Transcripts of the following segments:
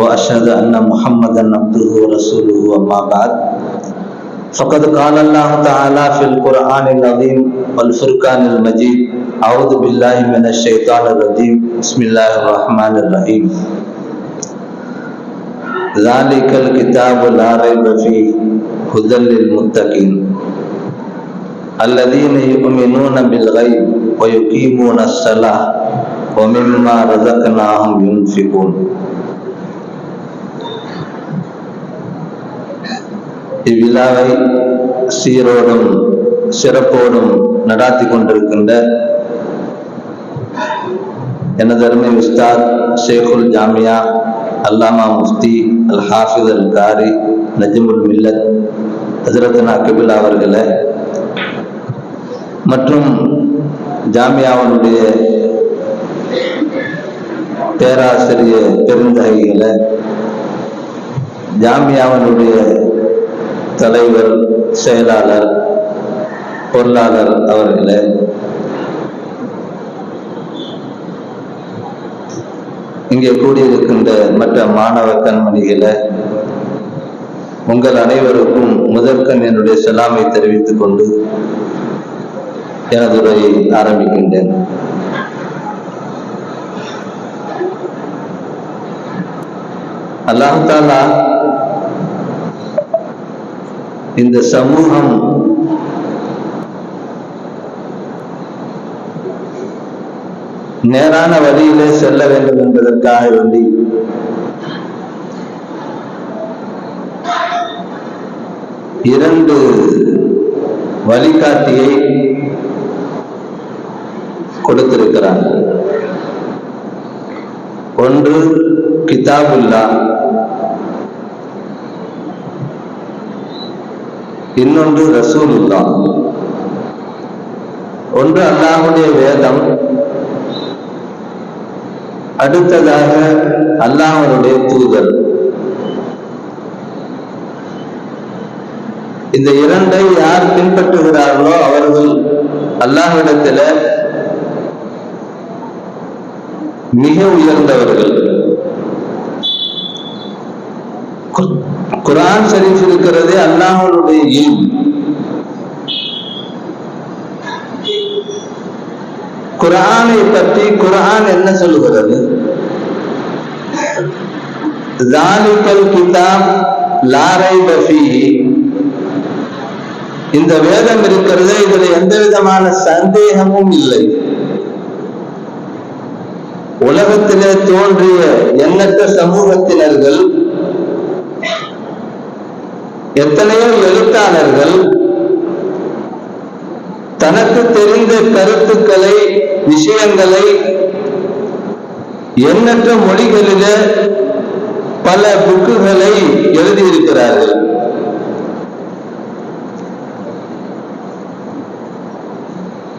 وأشهد أن محمدا عبده ورسوله اما بعد. فقد قال الله تعالى في القرآن العظيم والفرقان المجيد أعوذ بالله من الشيطان الرجيم. بسم الله الرحمن الرحيم. ذلك الكتاب لا ريب فيه هدى للمتقين. الذين يؤمنون بالغيب ويقيمون الصلاة ومما رزقناهم ينفقون. இவ்விழாவை சீரோடும் சிறப்போடும் நடாத்தி கொண்டிருக்கின்ற எனது அருமை உஸ்தாத் ஷேகுல் ஜாமியா அல்லாமா முஃப்தி அல் ஹாஃபிஸ் அல் காரி நஜிமுல் மில்லத் ஹசரத்னா கபில் அவர்களை மற்றும் ஜாமியாவனுடைய பேராசிரியர் பெருந்தகைகளை ஜாமியாவனுடைய தலைவர் செயலாளர் பொருளாளர் அவர்களே. இங்கே கூடியிருக்கின்ற மற்ற மாணவ கண்மணிகளை உங்கள் அனைவருக்கும் முதற்கண் என்னுடைய செலாமை தெரிவித்துக் கொண்டு எனது உரையை ஆரம்பிக்கின்றேன். அல்லாஹாலா இந்த சமூகம் நேரான வழியிலே செல்ல வேண்டும் என்பதற்காக வேண்டி. இரண்டு வழிகாட்டியை கொடுத்திருக்கிறார் ஒன்று கிதாபுல்லா இன்னொன்று ரசூலுல்லா ஒன்று அல்லாஹுடைய வேதம். அடுத்ததாக அல்லாஹனுடைய தூதர். இந்த இரண்டை யார் பின்பற்றுகிறார்களோ அவர்கள் அல்லாஹ்விடத்துல மிக உயர்ந்தவர்கள். குரான் ஷரீஃப் இருக்கிறது அல்லாஹனுடைய இல் குரானை பற்றி குரான் என்ன சொல்லுகிறது? ஜாலிகல் கிதாப் லாரை பஃபி இந்த வேதம் இருக்கிறது இதுல எந்த விதமான சந்தேகமும் இல்லை. உலகத்திலே தோன்றிய எண்ணற்ற சமூகத்தினர்கள் எத்தனையோ எழுத்தாளர்கள் தனக்கு தெரிந்த கருத்துக்களை விஷயங்களை எண்ணற்ற மொழிகளில பல புக்குகளை எழுதியிருக்கிறார்கள்.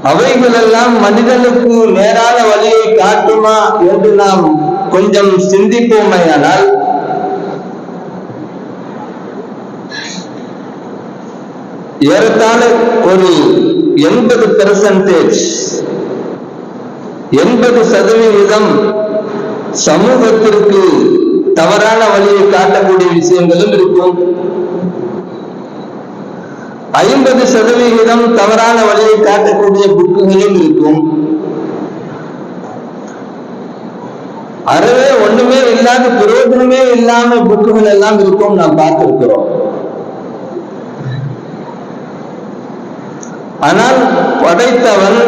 அவைகளெல்லாம் மனிதனுக்கு நேரான வழியை காட்டுமா என்று நாம் கொஞ்சம் சிந்திப்போமையானால் ஏறத்தாழ ஒரு எண்பது பெர்சன்டேஜ் எண்பது சதவிகிதம் சமூகத்திற்கு தவறான வழியை காட்டக்கூடிய விஷயங்களும் இருக்கும். ஐம்பது சதவிகிதம் தவறான வழியை காட்டக்கூடிய புக்குகளும் இருக்கும். அறவே ஒண்ணுமே இல்லாத பிரயோஜனமே இல்லாம புக்குகள் எல்லாம் இருக்கும் நாம் பார்த்திருக்கிறோம். ஆனால் படைத்தவன்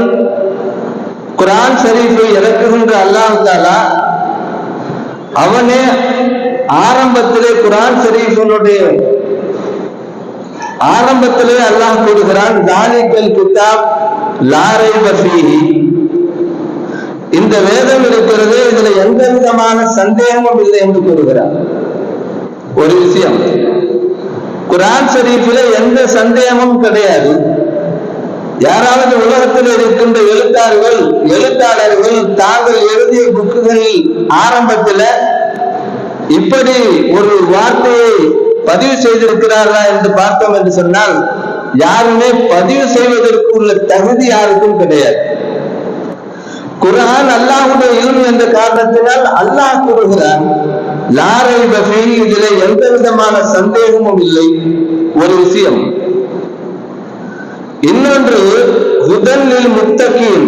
குரான் ஷரீஃபை இறக்குகின்ற அல்லாஹ் தாலா அவனே ஆரம்பத்திலே குரான் ஷரீஃபினுடைய ஆரம்பத்திலே அல்லாஹ் கூறுகிறான் தாலிக்கல் கிதாப் லாரை பஃபீஹி இந்த வேதம் இருக்கிறது இதுல எந்த விதமான சந்தேகமும் இல்லை என்று கூறுகிறார். ஒரு விஷயம் குரான் ஷரீஃபில எந்த சந்தேகமும் கிடையாது. யாராவது உலகத்தில் இருக்கின்ற எழுத்தாளர்கள் எழுத்தாளர்கள் தாங்கள் எழுதிய புக்குகளில் ஆரம்பத்தில் இப்படி ஒரு வார்த்தையை பதிவு செய்திருக்கிறார்களா என்று பார்த்தோம் என்று சொன்னால் யாருமே பதிவு செய்வதற்கு உள்ள தகுதி யாருக்கும் கிடையாது. குரான் அல்லாஹுடைய இல்மு என்ற காரணத்தினால் அல்லாஹ் கூறுகிறான் லாரை வகை இதில் எந்த விதமான சந்தேகமும் இல்லை. ஒரு விஷயம் இன்னொன்று ஹுதன்லில் முத்தகீன்.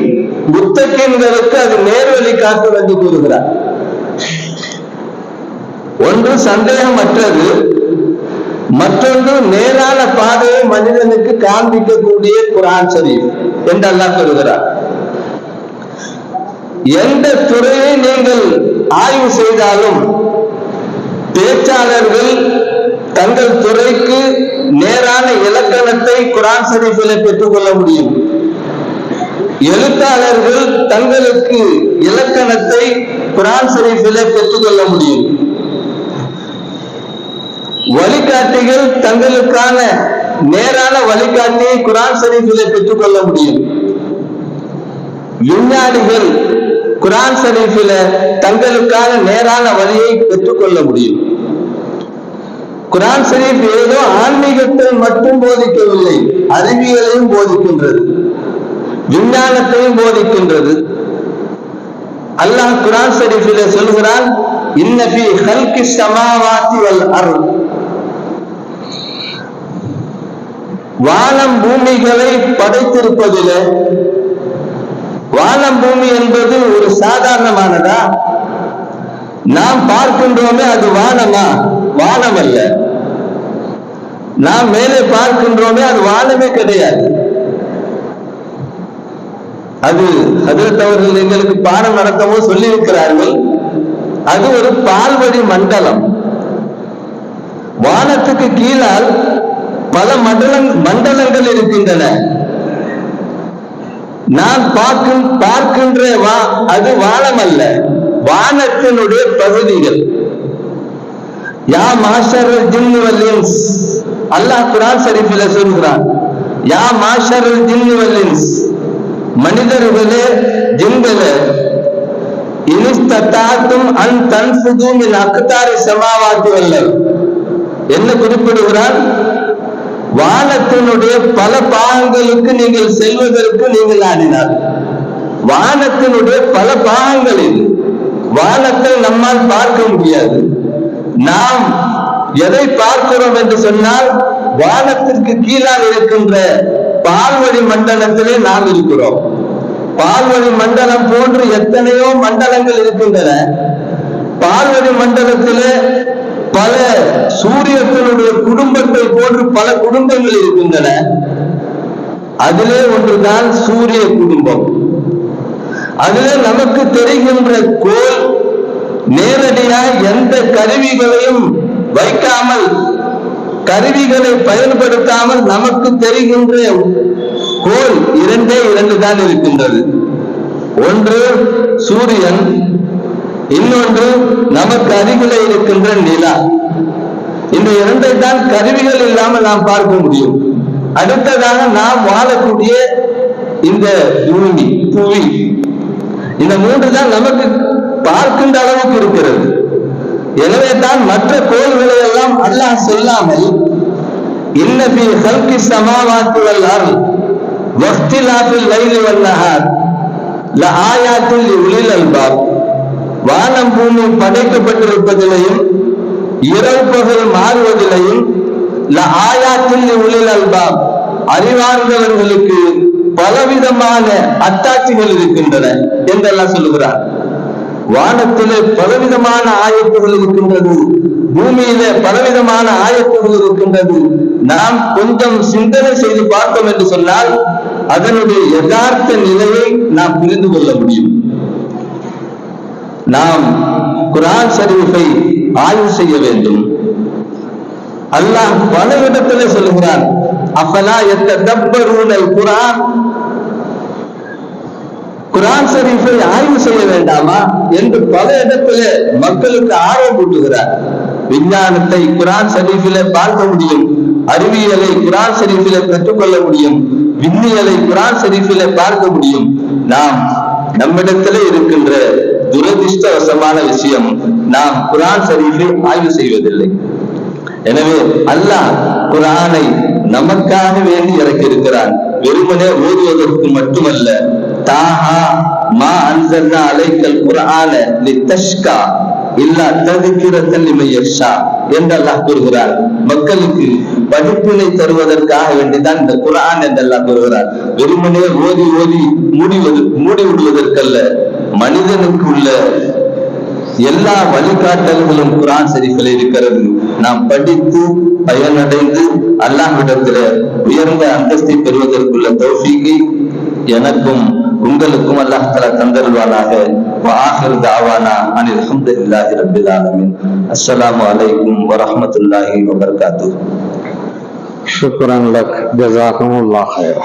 முத்தகீன்களுக்கு அது நேர்வழி காட்டும் என்று கூறுகிறார். ஒன்று சந்தேகமற்றது மற்றொன்று நேரான பாதையை மனிதனுக்கு காண்பிக்கக்கூடிய குரான் ஷரீஃப் என்று அல்லாஹ் சொல்கிறார். எந்த துறையை நீங்கள் ஆய்வு செய்தாலும் பேச்சாளர்கள் தங்கள் துறைக்கு நேரான இலக்கணத்தை குரான் ஷரீஃபில் பெற்றுக்கொள்ள முடியும். எழுத்தாளர்கள் தங்களுக்கு இலக்கணத்தை குரான் ஷரீஃபில் பெற்றுக்கொள்ள முடியும். வழிகாட்டிகள் தங்களுக்கான நேரான வழிகாட்டியை குரான் ஷரீஃபிலே பெற்றுக்கொள்ள முடியும். விஞ்ஞானிகள் குரான் சரிப்பில தங்களுக்கான நேரான வழியை பெற்றுக்கொள்ள முடியும். குரான் ஷரீப் ஏதோ ஆன்மீகத்தை மட்டும் போதிக்கவில்லை அறிவியலையும் போதிக்கின்றது விஞ்ஞானத்தையும் போதிக்கின்றது. அல்லாஹ் குரான் ஷரீஃபில சொல்கிறான் இன்னபி ஹல்கி சமாவாத்தி வல் அருள் வானம் பூமிகளை படைத்திருப்பதில் வானம் பூமி என்பது ஒரு சாதாரணமானதா? நாம் பார்க்கின்றோமே அது வானமா? வானம் அல்ல நாம் மேலே பார்க்கின்றோமே அது வானமே கிடையாது. அது அதில் எங்களுக்கு பாடம் நடத்தவும் சொல்லி இருக்கிறார்கள் அது ஒரு பால்வழி மண்டலம். வானத்துக்கு கீழால் பல மண்டலம் மண்டலங்கள் இருக்கின்றன. நான் பார்க்கும் பார்க்கின்ற வா அது வானம் அல்ல வானத்தினுடைய பகுதிகள். யா மாஷர் ஜின்னு வல்லின்ஸ். அல்லாஹ் குரான் ஷரீஃபில சொல்கிறான். யா மாஷர் ஜின்னு வல்லின்ஸ். மனிதர்களே ஜின்களே இனிஸ்தத்தாத்தும் அன் தன்ஃபுதும் மின் அக்தாரி சமாவாத்தி வல்லர் என்ன குறிப்பிடுகிறான் வானத்தினுடைய பல பாகங்களுக்கு நீங்கள் செல்வதற்கு நீங்கள் ஆடினார் வானத்தினுடைய பல பாகங்கள் இது வானத்தை நம்மால் பார்க்க முடியாது. நாம் எதை பார்க்கிறோம் என்று சொன்னால் வானத்திற்கு கீழால் இருக்கின்ற பால்வழி மண்டலத்திலே நாம் இருக்கிறோம். பால்வழி மண்டலம் போன்று எத்தனையோ மண்டலங்கள் இருக்கின்றன. பால்வழி மண்டலத்திலே பல சூரியத்தினுடைய குடும்பத்தை போன்று பல குடும்பங்கள் இருக்கின்றன. அதிலே ஒன்றுதான் சூரிய குடும்பம். அதிலே நமக்கு தெரிகின்ற கோல் நேரடியாக எந்த கருவிகளையும் வைக்காமல் கருவிகளை பயன்படுத்தாமல் நமக்கு தெரிகின்ற கோல் இரண்டே இரண்டு தான் இருக்கின்றது. ஒன்று சூரியன் இன்னொன்று நமக்கு அருகிலே இருக்கின்ற நிலா. இந்த இரண்டை தான் கருவிகள் இல்லாமல் நாம் பார்க்க முடியும். அடுத்ததாக நாம் வாழக்கூடிய இந்த பூமி புவி. இந்த மூன்று தான் நமக்கு பார்க்கின்ற அளவுக்கு இருக்கிறது. எனவே தான் மற்ற கோள்களை எல்லாம் அல்லாஹ் சொல்லாமல் இன்னபி ஹல்கி சமாவாத்து வல் அருள் வக்திலாஃபில் லைலி வல் நஹார் ல ஆயாத்தில் உளில் அல்பாப் வானம் பூமி படைக்கப்பட்டிருப்பதிலையும் இரவு பகல் மாறுவதிலையும் ல ஆயாத்தில் உளில் அல்பாப் அறிவார்ந்தவர்களுக்கு பலவிதமான அத்தாட்சிகள் இருக்கின்றன என்றெல்லாம் சொல்லுகிறார். வானத்திலே பலவிதமான ஆயத்துகள் இருக்கின்றது. பூமியிலே பலவிதமான ஆயத்துகள் இருக்கின்றது. நாம் கொஞ்சம் சிந்தனை செய்து பார்த்தோம் என்று சொன்னால் அதனுடைய யதார்த்த நிலையை நாம் புரிந்து கொள்ள முடியும். நாம் குரான் ஷரீஃபை ஆய்வு செய்ய வேண்டும். அல்லாஹ் பல இடத்திலே சொல்லுகிறான் அஃபலா எத்தப்பரூனல் குரான்? குரான் ஷரீஃபை ஆய்வு செய்ய வேண்டாமா என்று பல இடத்துல மக்களுக்கு ஆர்வம் கூட்டுகிறார் விஞ்ஞானத்தை குரான் ஷரீஃபிலே பார்க்க முடியும் அறிவியலை குரான் ஷரீஃபிலே பெற்றுக்கொள்ள முடியும் விண்ணியலை குரான் ஷரீஃபிலே பார்க்க முடியும். நாம் நம்மிடத்திலே இருக்கின்ற துரதிர்ஷ்டவசமான விஷயம் நாம் குரான் ஷரீஃபை ஆய்வு செய்வதில்லை. எனவே அல்லாஹ் குரானை நமக்காக வேண்டி இறக்கி இருக்கிறான் வெறுமனே ஓதுவதற்கு மட்டுமல்ல தாஹா மா அன்சல்னா அலைக்கல் குர்ஆன லித்தஷ்கா இல்லா ததுக்கிரத்தன் லிமையஷா என்று அல்லாஹ் கூறுகிறார். மக்களுக்கு படிப்பினை தருவதற்காக வேண்டிதான் இந்த குரான் என்று அல்லாஹ் கூறுகிறார். வெறுமனே ஓதி ஓதி மூடிவது மூடி விடுவதற்கல்ல மனிதனுக்கு உள்ள எல்லா வழிகாட்டல்களும் குரான் ஷரீஃபில் இருக்கிறது. நாம் படித்து பயனடைந்து அல்லாஹ்விடத்தில் உயர்ந்த அந்தஸ்தை பெறுவதற்குள்ள தௌஃபீகை எனக்கும் உங்களுக்கும் அல்லாஹ் தலா தந்தருவானாக வாஹிர் தாவானா அனில் அல்ஹம்துலில்லாஹி ரப்பில் ஆலமீன் அஸ்ஸலாமு அலைக்கும் வரஹ்மத்துல்லாஹி வபரகாத்துஹு شكرا لك جزاكم الله خيرا